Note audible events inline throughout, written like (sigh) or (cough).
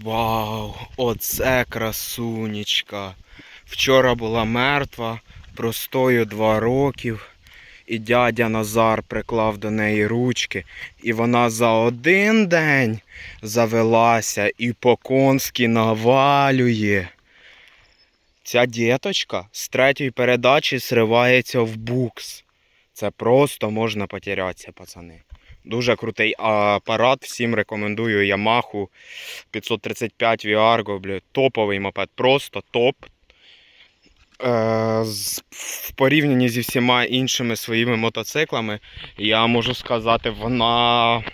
Вау, оце красунечка. Вчора була мертва, простою два років. І дядя Назар приклав до неї ручки, і вона за один день завелася і по-конськи навалює. Ця діточка з третьої передачі сривається в букс. Це просто можна потерятися, пацани. Дуже крутий апарат, всім рекомендую Yamaha 535 Viargo, блядь, топовий мопед, просто топ. Е, в порівнянні зі всіма іншими своїми мотоциклами, я можу сказати, вона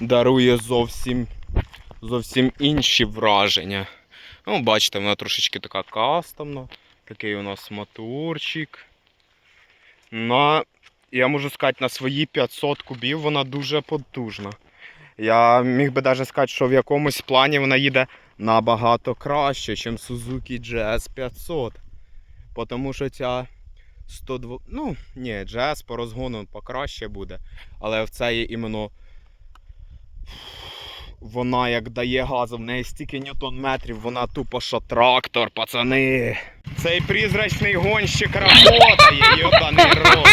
дарує зовсім, зовсім інші враження. Ну, бачите, вона трошечки така кастомна. Такий у нас моторчик. На, я можу сказати, на свої 500 кубів вона дуже потужна. Я міг би навіть сказати, що в якомусь плані вона їде набагато краще, ніж Suzuki GS 500. Тому що ця 102. Ну, ні, GS по розгону покраще буде. Але в цей іменно вона як дає газу, в неї стільки ньютон метрів, вона тупо що трактор, пацани. Цей призрачний гонщик работає, йобаний рот.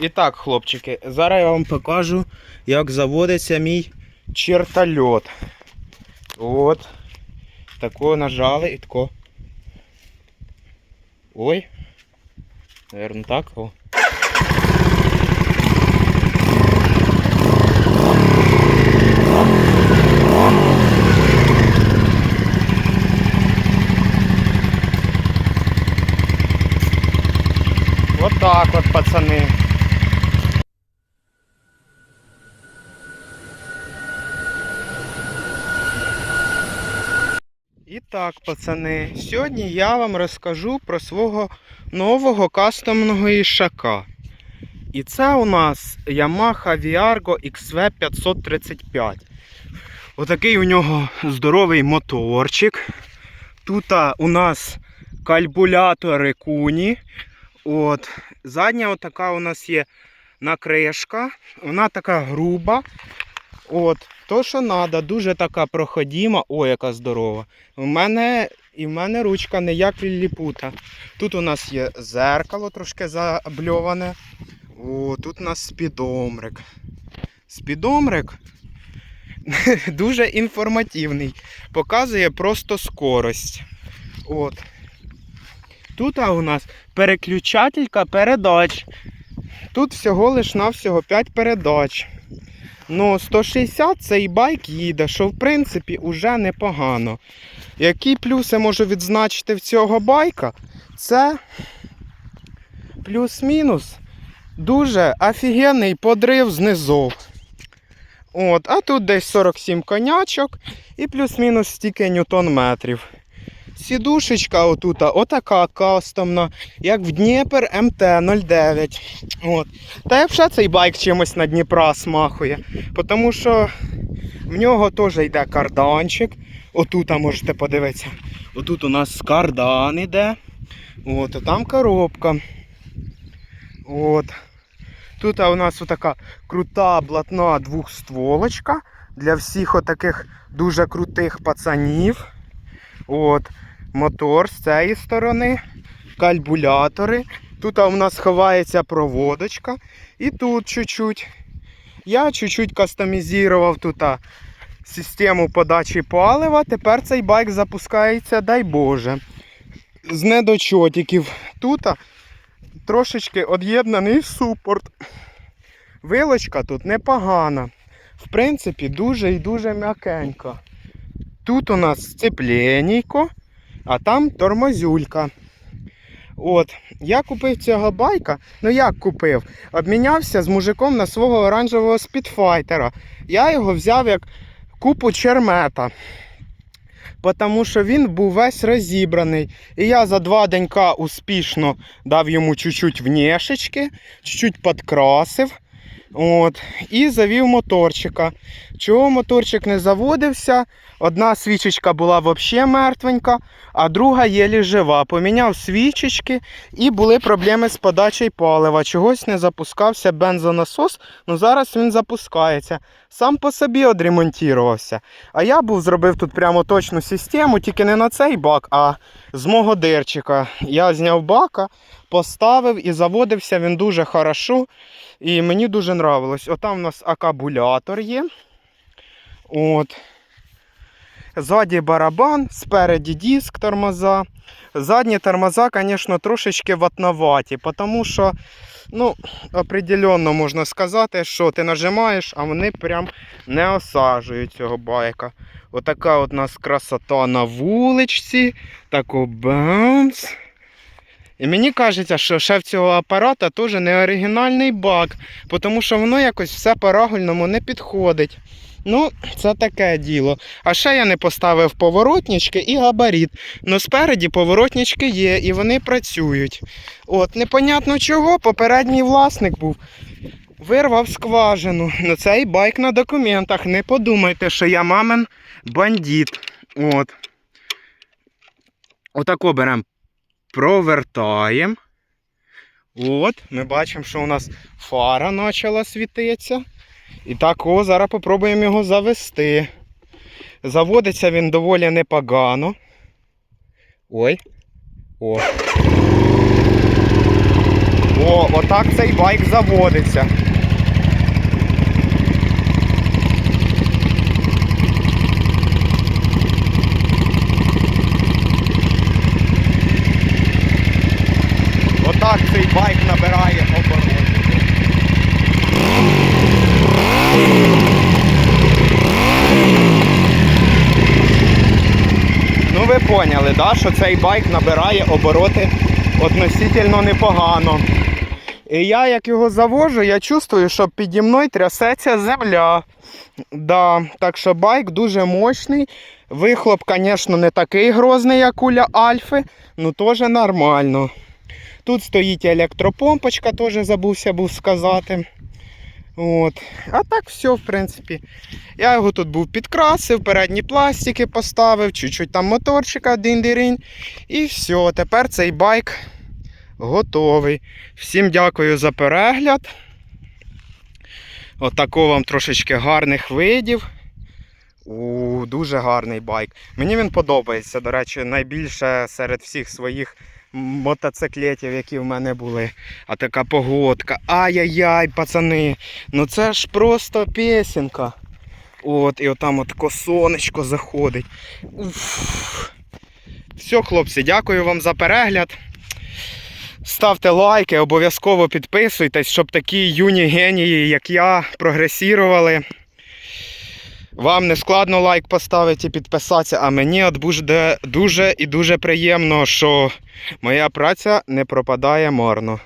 І так, хлопчики, зараз я вам покажу, як заводиться мій чертольот. От. Тако нажали і тако. Ой. Наверно так. О. Вот так вот, пацаны. Так, пацани, сьогодні я вам розкажу про свого нового кастомного ішака. І це у нас Yamaha Viargo XV 535. Отакий у нього здоровий моторчик. Тут у нас кальбулятори куні. От. Задня отака у нас є накришка. Вона така груба. От. То, що треба, дуже така проходима. О, яка здорова. У мене і в мене ручка не як ліліпута. Тут у нас є зеркало трошки забльоване. О, тут у нас спідомрик. Спідомрик (laughs) дуже інформативний. Показує просто скорость. От. Тут у нас переключателька передач. Тут всього лиш навсього 5 передач. Ну, 160 цей байк їде, що в принципі уже непогано. Які плюси можу відзначити в цього байка? Це плюс-мінус дуже офігенний подрив знизу. От, а тут десь 47 конячок і плюс-мінус стільки ньютон метрів. Сідушечка отута, отака кастомна, як в Дніпр МТ-09. От. Та й взагалі цей байк чимось на Дніпра смахує. Тому що в нього теж йде карданчик. Отут можете подивитися. Отут у нас кардан іде. От, а там коробка. От. Тут у нас така крута блатна двохстволочка для всіх отаких дуже крутих пацанів. От. Мотор з цієї сторони, кальбулятори. Тут у нас ховається проводочка. І тут чуть-чуть. Я чуть-чуть кастомізував тут систему подачі палива. Тепер цей байк запускається, дай Боже. З недочотиків. Тут трошечки од'єднаний супорт. Вилочка тут непогана. В принципі, дуже і дуже м'якенька. Тут у нас сцепленійко, а там тормозюлька. От, я купив цього байка. Ну як купив? Обмінявся з мужиком на свого оранжевого спідфайтера. Я його взяв як купу чермета. Тому що він був весь розібраний. І я за два денька успішно дав йому чуть-чуть внешечки, чуть-чуть підкрасив. От, і завів моторчика. Чого моторчик не заводився? Одна свічечка була взагалі мертвенька, а друга єлі жива. Поміняв свічечки і були проблеми з подачею палива. Чогось не запускався бензонасос, ну зараз він запускається. Сам по собі одремонтувався. А я був зробив тут прямо точну систему, тільки не на цей бак, а з мого дирчика. Я зняв бака, поставив і заводився він дуже хорошо. І мені дуже нравилось. Отам у нас акабулятор є. От. Ззаді барабан, спереді диск тормоза. Задні тормоза, звісно, трошечки ватноваті, тому що, ну, определенно можна сказати, що ти нажимаєш, а вони прям не осаджують цього байка. Отака от у нас красота на вуличці. Тако бамс. І мені кажеться, що в цього апарата теж не оригінальний бак, тому що воно якось все по-рагульному не підходить. Ну, це таке діло. А ще я не поставив поворотнички і габарит. Ну спереді поворотнички є і вони працюють. От, непонятно чого, попередній власник був. Вирвав скважину. Ну цей байк на документах. Не подумайте, що я мамин бандит. От. Отако беремо провертаємо. От, ми бачимо, що у нас фара почала світитися. І так, о, зараз попробуємо його завести. Заводиться він доволі непогано. Ой. О. О, отак цей байк заводиться. Отак цей байк набирає обороти. Ну ви поняли, да, що цей байк набирає обороти относительно непогано. І я як його завожу, я чувствую, що піді мною трясеться земля. Да, так що байк дуже мощний. Вихлоп, звісно, не такий грозний, як у Ля Альфи, ну теж нормально. Тут стоїть електропомпочка, теж забувся був сказати. От. А так все, в принципі. Я його тут був підкрасив, передні пластики поставив, чуть-чуть там моторчика дин-диринь. І все, тепер цей байк готовий. Всім дякую за перегляд. Отако вам трошечки гарних видів. У, дуже гарний байк. Мені він подобається. До речі, найбільше серед всіх своїх мотоциклетів, які в мене були. А така погодка. Ай-яй-яй, пацани. Ну це ж просто пісенька. От, і отам от таке сонечко заходить. Уф. Все, хлопці, дякую вам за перегляд. Ставте лайки, обов'язково підписуйтесь, щоб такі юні генії, як я, прогресірували. Вам не складно лайк поставити і підписатися, а мені от буде дуже і дуже приємно, що моя праця не пропадає марно.